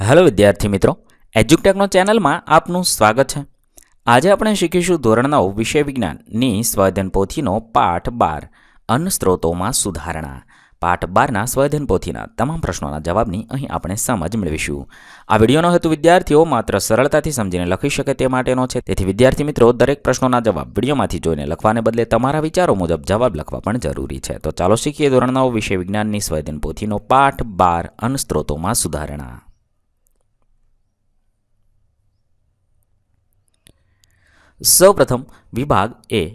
Hello વિદ્યાર્થી મિત્રો, એજ્યુકટેકનો ચેનલમાં આપનું સ્વાગત છે. આજે આપણે શીખીશું ધોરણ નવ, વિષય વિજ્ઞાનની સ્વાધ્યન પોથીનો પાઠ બાર, અન્ન સ્ત્રોતોમાં સુધારણા. પાઠ બારના સ્વાધ્યન પોથીના તમામ પ્રશ્નોના જવાબની અહીં આપણે સમજ મેળવીશું. આ વિડીયોનો હેતુ વિદ્યાર્થીઓ માત્ર સરળતાથી સમજીને લખી શકે તે માટેનો છે. તેથી વિદ્યાર્થી મિત્રો, દરેક પ્રશ્નોના જવાબ વિડીયોમાંથી જોઈને લખવાને બદલે તમારા વિચારો મુજબ જવાબ લખવા પણ જરૂરી છે. તો ચાલો શીખીએ ધોરણ નવ, વિષય વિજ્ઞાનની સ્વાધ્યન પોથીનો પાઠ બાર, અન્ન સ્ત્રોતોમાં સુધારણા. સૌપ્રથમ વિભાગ એ.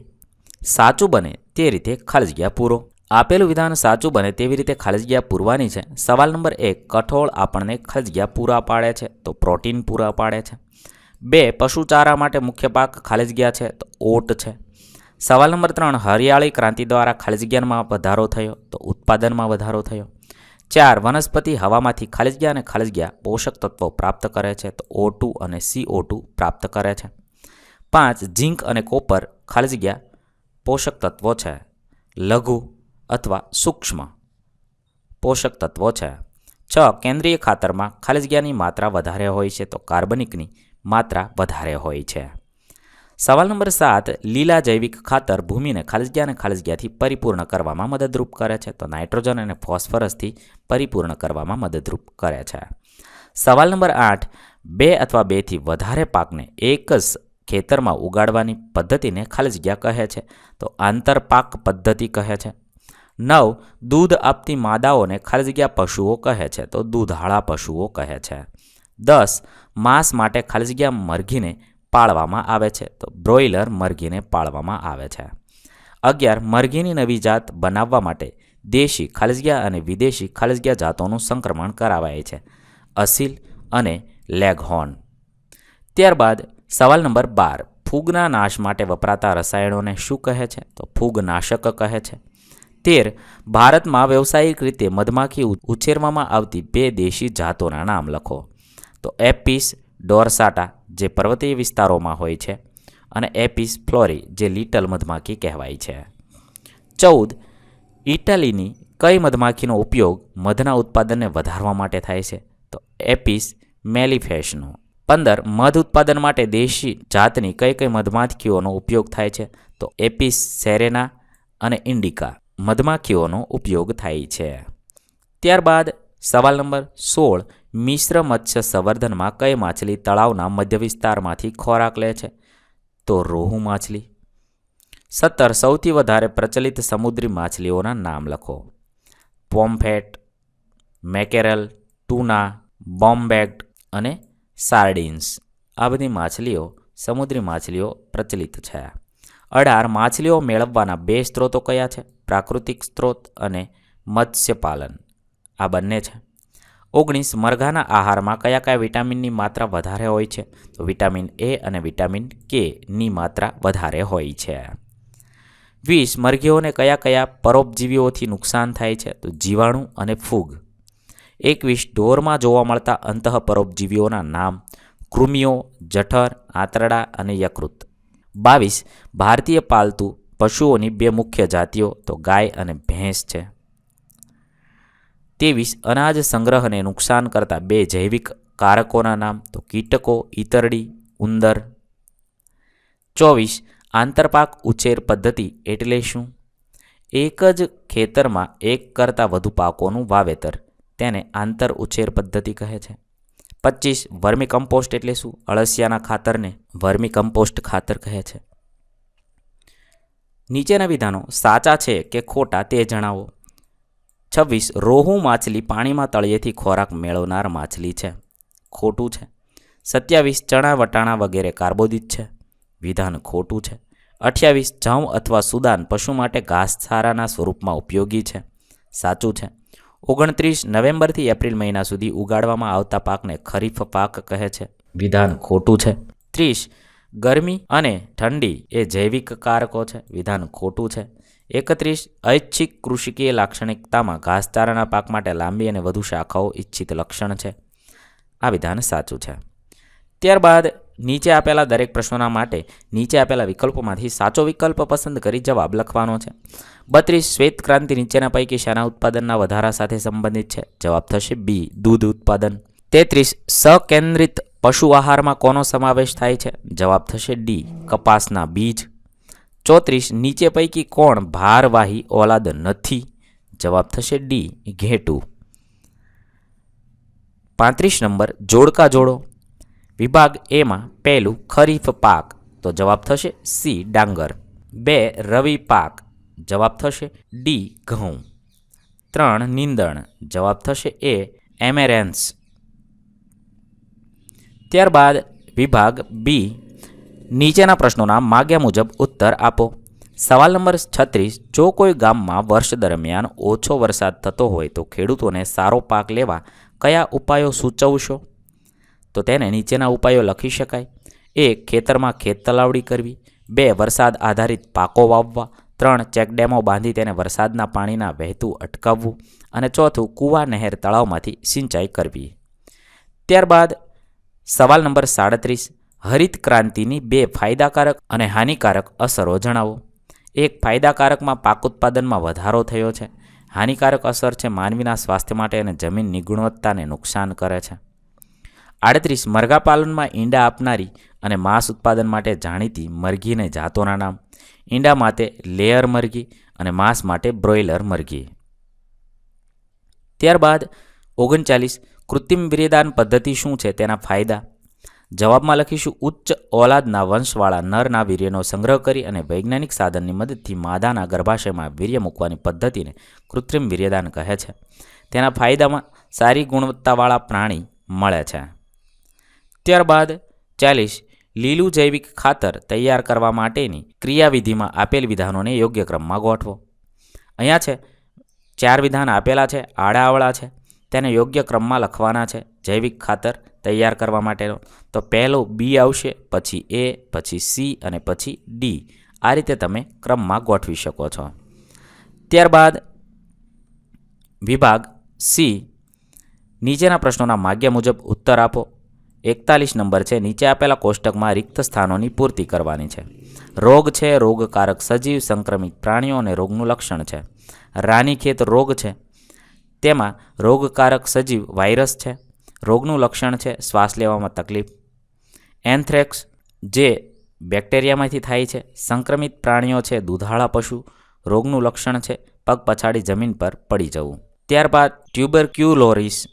સાચું બને તે રીતે ખાલી જગ્યા પૂરો. આપેલું વિધાન સાચું બને તેવી રીતે ખાલી જગ્યા પૂરવાની છે. સવાલ નંબર એક, કઠોળ આપણને ખાલી પૂરા પાડે છે તો પ્રોટીન પૂરા પાડે છે. બે, પશુચારા માટે મુખ્ય પાક ખાલી જગ્યા છે તો ઓટ છે. સવાલ નંબર ત્રણ, હરિયાળી ક્રાંતિ દ્વારા ખાલી જગ્યામાં વધારો થયો તો ઉત્પાદનમાં વધારો થયો. ચાર, વનસ્પતિ હવામાંથી ખાલી જગ્યા અને ખાલી જગ્યા પોષક તત્વો પ્રાપ્ત કરે છે તો ઓ અને સી ઓટુ પ્રાપ્ત કરે છે. પાંચ ઝીંક અને કોપર ખાલી જગ્યા પોષક તત્વો છે. લઘુ અથવા સૂક્ષ્મ પોષક તત્વો છે. છ, કેન્દ્રીય ખાતરમાં ખાલી જગ્યાની માત્રા વધારે હોય છે તો કાર્બનિકની માત્રા વધારે હોય છે. સવાલ નંબર સાત, લીલા જૈવિક ખાતર ભૂમિને ખાલી જગ્યા અને ખાલી જગ્યાથી પરિપૂર્ણ કરવામાં મદદરૂપ કરે છે તો નાઇટ્રોજન અને ફોસ્ફરસથી પરિપૂર્ણ કરવામાં મદદરૂપ કરે છે. સવાલ નંબર આઠ, બે અથવા બેથી વધારે પાકને એક જ ખેતરમાં ઉગાડવાની પદ્ધતિને ખાલી જગ્યા કહે છે. તો આંતરપાક પદ્ધતિ કહે છે. નવ, દૂધ આપતી માદાઓને ખાલી જગ્યા પશુઓ કહે છે. તો દૂધાળા પશુઓ કહે છે. દસ, માંસ માટે ખાલી જગ્યા મરઘીને પાળવામાં આવે છે. તો બ્રોઇલર મરઘીને પાળવામાં આવે છે. અગિયાર, મરઘીની નવી જાત બનાવવા માટે દેશી ખાલી જગ્યા અને વિદેશી ખાલી જગ્યા જાતોનું સંક્રમણ કરાવાય છે. અસીલ અને લેગહોર્ન. ત્યારબાદ સવાલ નંબર બાર, ફૂગના નાશ માટે વપરાતા રસાયણોને શું કહે છે? તો ફૂગનાશક કહે છે. તેર, ભારતમાં વ્યવસાયિક રીતે મધમાખી ઉછેરવામાં આવતી બે દેશી જાતોના નામ લખો. તો એપિસ ડોરસાટા, જે પર્વતીય વિસ્તારોમાં હોય છે, અને એપિસ ફ્લોરી, જે લિટલ મધમાખી કહેવાય છે. ચૌદ, ઇટાલીની કઈ મધમાખીનો ઉપયોગ મધના ઉત્પાદનને વધારવા માટે થાય છે? તો એપિસ મેલિફેશનો. પંદર, મધ ઉત્પાદન માટે દેશી જાતની કઈ કઈ મધમાખીઓનો ઉપયોગ થાય છે? તો એપિસ સેરેના અને ઇન્ડિકા મધમાખીઓનો ઉપયોગ થાય છે. ત્યારબાદ સવાલ નંબર સોળ, મિશ્ર મત્સ્ય સંવર્ધનમાં કઈ માછલી તળાવના મધ્ય વિસ્તારમાંથી ખોરાક લે છે? તો રોહુ માછલી. સત્તર, સૌથી વધારે પ્રચલિત સમુદ્રી માછલીઓના નામ લખો. પોમ્ફેટ, મેકેરલ, ટુના, બોમ્બેક્ટ અને સાર્ડિન્સ. આ બધી માછલીઓ, સમુદ્રી માછલીઓ પ્રચલિત છે. અઢાર માછલીઓ મેળવવાના બે સ્ત્રોતો કયા છે? પ્રાકૃતિક સ્ત્રોત અને મત્સ્યપાલન આ બંને છે. ઓગણીસ, મરઘાના આહારમાં કયા કયા વિટામિનની માત્રા વધારે હોય છે? તો વિટામિન એ અને વિટામિન કે ની માત્રા વધારે હોય છે. વીસ, મરઘીઓને કયા કયા પરોપજીવીઓથી નુકસાન થાય છે? તો જીવાણુ અને ફૂગ. એકવીસ ઢોરમાં જોવા મળતા અંતઃ પરોપજીવીઓના નામ કૃમિઓ, જઠર, આંતરડા અને યકૃત. બાવીસ, ભારતીય પાલતુ પશુઓની બે મુખ્ય જાતિઓ તો ગાય અને ભેંસ છે. ત્રેવીસ, અનાજ સંગ્રહને નુકસાન કરતા બે જૈવિક કારકોના નામ તો કીટકો, ઈતરડી, ઉંદર. ચોવીસ, આંતરપાક ઉછેર પદ્ધતિ એટલે શું? એક જ ખેતરમાં એક કરતાં વધુ પાકોનું વાવેતર. તેને આંતર ઉછેર પદ્ધતિ કહે છે. પચીસ વર્મી કમ્પોસ્ટ એટલે શું? અળસિયાના ખાતરને વર્મી કમ્પોસ્ટ ખાતર કહે છે. નીચેના વિધાનો સાચા છે કે ખોટા તે જણાવો. છવ્વીસ, રોહુ માછલી પાણીમાં તળિયેથી ખોરાક મેળવનાર માછલી છે. ખોટું છે. સત્યાવીસ, ચણા, વટાણા વગેરે કાર્બોદિત છે. વિધાન ખોટું છે. અઠ્યાવીસ જવ અથવા સુદાન પશુ માટે ઘાસચારાના સ્વરૂપમાં ઉપયોગી છે. સાચું છે. ઓગણત્રીસ નવેમ્બરથી એપ્રિલ મહિના સુધી ઉગાડવામાં આવતા પાકને ખરીફ પાક કહે છે. વિધાન ખોટું છે. ત્રીસ, ગરમી અને ઠંડી એ જૈવિક કારકો છે. વિધાન ખોટું છે. એકત્રીસ, ઐચ્છિક કૃષિકીય લાક્ષણિકતામાં ઘાસચારાના પાક માટે લાંબી અને વધુ શાખાઓ ઇચ્છિત લક્ષણ છે. આ વિધાન સાચું છે. ત્યારબાદ નીચે આપેલા દરેક પ્રશ્નોના માટે નીચે આપેલા વિકલ્પોમાંથી સાચો વિકલ્પ પસંદ કરી જવાબ લખવાનો છે. બત્રીસ, શ્વેત ક્રાંતિ નીચેના પૈકી શાના ઉત્પાદનના વધારા સાથે સંબંધિત છે. જવાબ થશે બી, દૂધ ઉત્પાદન. તેત્રીસ, સકેન્દ્રિત પશુ આહારમાં કોનો સમાવેશ થાય છે? જવાબ થશે ડી, કપાસના બીજ. ચોત્રીસ, નીચે પૈકી કોણ ભારવાહી ઓલાદ નથી? જવાબ થશે ડી, ઘેટું. પાંત્રીસ નંબર, જોડકા જોડો. વિભાગ એમાં પહેલું ખરીફ પાક. તો જવાબ થશે સી, ડાંગર. બે, રવિ પાક. જવાબ થશે ડી, ઘઉં. ત્રણ, નીંદણ. જવાબ થશે એ, એમેરેન્સ. ત્યારબાદ વિભાગ બી, નીચેના પ્રશ્નોના માગ્યા મુજબ ઉત્તર આપો. સવાલ નંબર છત્રીસ, જો કોઈ ગામમાં વર્ષ દરમિયાન ઓછો વરસાદ થતો હોય તો ખેડૂતોને સારો પાક લેવા કયા ઉપાયો સૂચવશો? તો તેને નીચેના ઉપાયો લખી શકાય. એક, ખેતરમાં ખેત તલાવડી કરવી. બે, વરસાદ આધારિત પાકો વાવવા. ત્રણ ચેકડેમો બાંધી તેને વરસાદના પાણીના વહેતું અટકાવવું. અને ચોથું, કૂવા નહેર તળાવમાંથી સિંચાઈ કરવી. ત્યારબાદ સવાલ નંબર સાડત્રીસ, હરિત ક્રાંતિની બે ફાયદાકારક અને હાનિકારક અસરો જણાવો. એક, ફાયદાકારકમાં પાક ઉત્પાદનમાં વધારો થયો છે. હાનિકારક અસર છે માનવીના સ્વાસ્થ્ય માટે અને જમીનની ગુણવત્તાને નુકસાન કરે છે. આડત્રીસ મરઘા પાલનમાં ઈંડા આપનારી અને માંસ ઉત્પાદન માટે જાણીતી મરઘીને જાતોના નામ. ઈંડા માટે લેયર મરઘી અને માંસ માટે બ્રોઇલર મરઘી. ત્યારબાદ ઓગણચાલીસ, કૃત્રિમ વીર્યદાન પદ્ધતિ શું છે તેના ફાયદા? જવાબમાં લખીશું, ઉચ્ચ ઓલાદના વંશવાળા નરના વીર્યનો સંગ્રહ કરી અને વૈજ્ઞાનિક સાધનની મદદથી માદાના ગર્ભાશયમાં વીર્ય મૂકવાની પદ્ધતિને કૃત્રિમ વીર્યદાન કહે છે. તેના ફાયદામાં સારી ગુણવત્તાવાળા પ્રાણી મળે છે. ત્યારબાદ ચાલીસ, લીલું જૈવિક ખાતર તૈયાર કરવા માટેની ક્રિયાવિધિમાં આપેલ વિધાનોને યોગ્ય ક્રમમાં ગોઠવો. અહીંયા છે, ચાર વિધાન આપેલા છે આડાઅવળા છે, તેને યોગ્ય ક્રમમાં લખવાના છે, જૈવિક ખાતર તૈયાર કરવા માટેનો. તો પહેલો બી આવશે, પછી એ, પછી સી અને પછી ડી. આ રીતે તમે ક્રમમાં ગોઠવી શકો છો. ત્યારબાદ વિભાગ સી. નીચેના પ્રશ્નોના માગ્યા મુજબ ઉત્તર આપો. એકતાલીસ નંબર છે. નીચે આપેલા કોષ્ટકમાં રિક્ત સ્થાનોની પૂર્તિ કરવાની છે. રોગ છે, રોગકારક સજીવ, સંક્રમિત પ્રાણીઓ અને રોગનું લક્ષણ છે. રાનીખેત રોગ છે. તેમાં રોગકારક સજીવ વાયરસ છે. રોગનું લક્ષણ છે શ્વાસ લેવામાં તકલીફ. એન્થ્રેક્સ જે બેક્ટેરિયામાંથી થાય છે. સંક્રમિત પ્રાણીઓ છે દૂધાળા પશુ. રોગનું લક્ષણ છે પગ પછાડી જમીન પર પડી જવું. ત્યારબાદ ટ્યુબરક્યુલોરિસ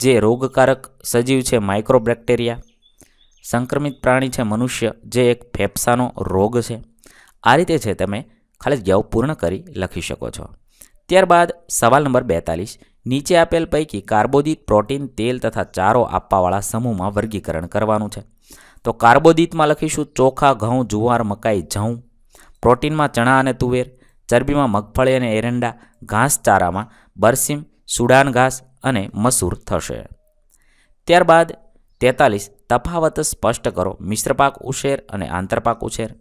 જે રોગકારક સજીવ છે માઇક્રોબેક્ટેરિયા સંક્રમિત પ્રાણી છે મનુષ્ય, જે એક ફેફસાનો રોગ છે. આ રીતે છે તમે ખાલી જગ્યાઓ પૂર્ણ કરી લખી શકો છો. ત્યારબાદ સવાલ નંબર બેતાલીસ, નીચે આપેલ પૈકી કાર્બોદિત પ્રોટીન, તેલ તથા ચારો આપવાવાળા સમૂહમાં વર્ગીકરણ કરવાનું છે. તો કાર્બોદિતમાં લખીશું ચોખા, ઘઉં, જુવાર, મકાઈ, જઉં. પ્રોટીનમાં ચણા અને તુવેર, ચરબીમાં મગફળી અને એરંડા, ઘાસ ચારામાં બરસીમ, સુડાન ઘાસ અને મસૂર થશે. ત્યારબાદ તેતાલીસ, તફાવત સ્પષ્ટ કરો. મિશ્ર પાક ઉછેર અને આંતરપાક ઉછેર.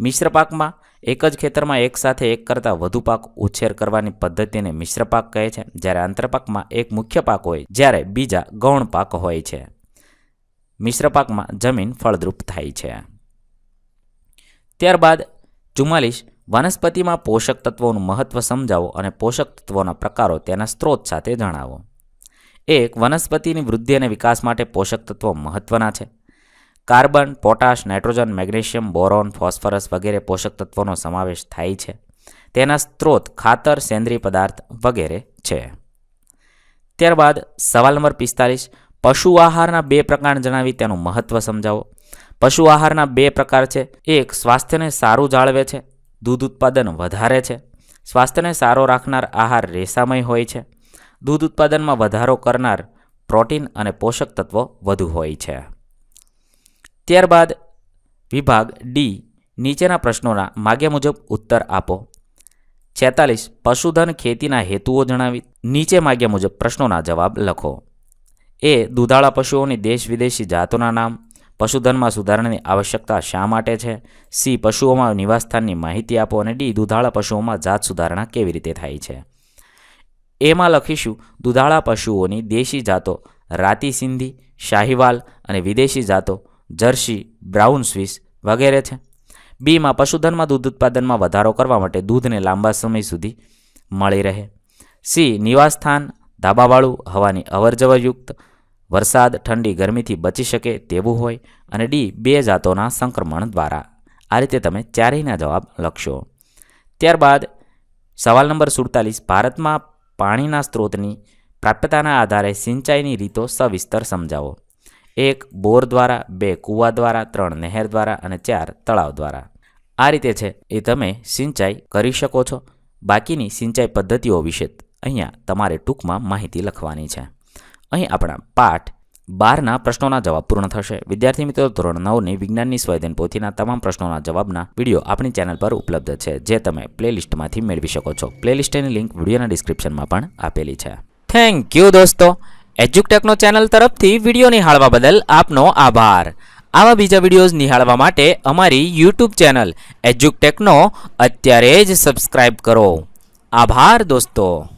મિશ્ર પાકમાં એક જ ખેતરમાં એકસાથે એક કરતાં વધુ પાક ઉછેર કરવાની પદ્ધતિને મિશ્ર પાક કહે છે. જ્યારે આંતરપાકમાં એક મુખ્ય પાક હોય, જ્યારે બીજા ગૌણ પાક હોય છે. મિશ્ર પાકમાં જમીન ફળદ્રુપ થાય છે. ત્યારબાદ ચુમ્માલીસ, વનસ્પતિમાં પોષક તત્વોનું મહત્વ સમજાવો અને પોષક તત્વોના પ્રકારો તેના સ્ત્રોત સાથે જણાવો. એક વનસ્પતિની વૃદ્ધિ અને વિકાસ માટે પોષક તત્વો મહત્વના છે. Carbon, potash, nitrogen, magnesium, boron, phosphorus વગેરે પોષક તત્વોનો સમાવેશ થાય છે. તેના સ્ત્રોત ખાતર સેન્દ્રીય પદાર્થ વગેરે છે. ત્યારબાદ સવાલ નંબર પિસ્તાલીસ, પશુ આહારના બે પ્રકાર જણાવી તેનું મહત્વ સમજાવો. પશુ આહારના બે પ્રકાર છે. એક, સ્વાસ્થ્યને સારું જાળવે છે. દૂધ ઉત્પાદન વધારે છે. સ્વાસ્થ્યને સારો રાખનાર આહાર રેસામય હોય છે. દૂધ ઉત્પાદનમાં વધારો કરનાર પ્રોટીન અને પોષક તત્વો વધુ હોય છે. ત્યારબાદ વિભાગ ડી નીચેના પ્રશ્નોના માગ્યા મુજબ ઉત્તર આપો. છેતાલીસ, પશુધન ખેતીના હેતુઓ જણાવી, નીચે માગ્યા મુજબ પ્રશ્નોના જવાબ લખો. એ, દુધાળા પશુઓની દેશ વિદેશી જાતોના નામ, પશુધનમાં સુધારણાની આવશ્યકતા શા માટે છે? સી, પશુઓમાં નિવાસસ્થાનની માહિતી આપો અને ડી, દુધાળા પશુઓમાં જાત સુધારણા કેવી રીતે થાય છે? એમાં લખીશું, દુધાળા પશુઓની દેશી જાતો, રાતી સિંધી, શાહીવાલ અને વિદેશી જાતો, જર્સી, બ્રાઉન સ્વિસ વગેરે છે. બીમાં, પશુધનમાં દૂધ ઉત્પાદનમાં વધારો કરવા માટે દૂધને લાંબા સમય સુધી મળી રહે. સી, નિવાસસ્થાન, ધાબાવાળું, હવાની અવરજવરયુક્ત, વરસાદ, ઠંડી, ગરમીથી બચી શકે તેવું હોય. અને ડી, બે જાતોના સંક્રમણ દ્વારા. આ રીતે તમે ચારેયના જવાબ લખશો. ત્યારબાદ, સવાલ નંબર સુડતાલીસ, ભારતમાં પાણીના સ્ત્રોતની પ્રાપ્યતાના આધારે સિંચાઈની રીતો સવિસ્તર સમજાવો. એક, બોર દ્વારા, બે, કૂવા દ્વારા, ત્રણ, નહેર દ્વારા અને ચાર, તળાવ દ્વારા. આ રીતે છે એ તમે સિંચાઈ કરી શકો છો. બાકીની સિંચાઈ પદ્ધતિઓ વિશે અહીંયા તમારે ટૂંકમાં માહિતી લખવાની છે. અહીં આપણા પાઠ બારના પ્રશ્નોના જવાબ પૂર્ણ થશે. વિદ્યાર્થી મિત્રો, ધોરણ નવની વિજ્ઞાનની સ્વયધન પોથીના તમામ પ્રશ્નોના જવાબના વીડિયો આપણી ચેનલ પર ઉપલબ્ધ છે, જે તમે પ્લેલિસ્ટમાંથી મેળવી શકો છો. પ્લેલિસ્ટની લિંક વિડીયોના ડિસ્ક્રિપ્શનમાં પણ આપેલી છે. થેન્ક યુ દોસ્તો! એજ્યુકટેકનો ચેનલ તરફથી વીડિયો નિહાળવા બદલ આપનો આભાર. આવા બીજા વિડીયોઝ નિહાળવા માટે અમારી યુટ્યુબ ચેનલ એજ્યુકટેકનો અત્યારે જ સબસ્ક્રાઇબ કરો. આભાર દોસ્તો!